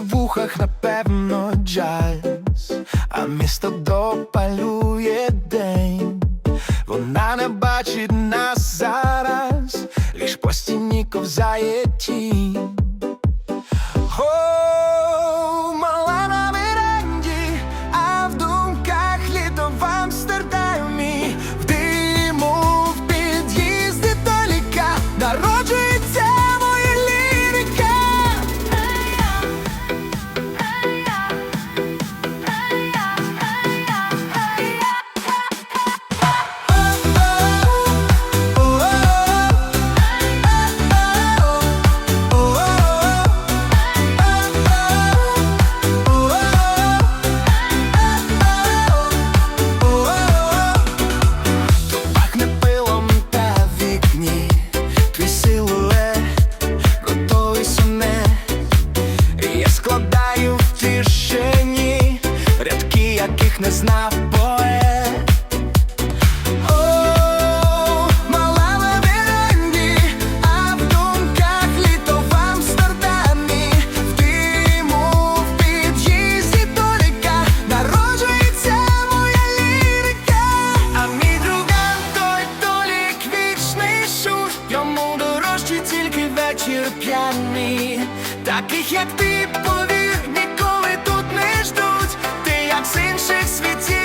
вухах, напевно, джаз, а місто допалює день. Вона не бачить нас зараз, лиш по стіні ковзає тінь. Яких не знав поет. О, мала на веранді, а в думках літо в Амстердамі, в диму в під'їзді. Таких як ти, з інших світів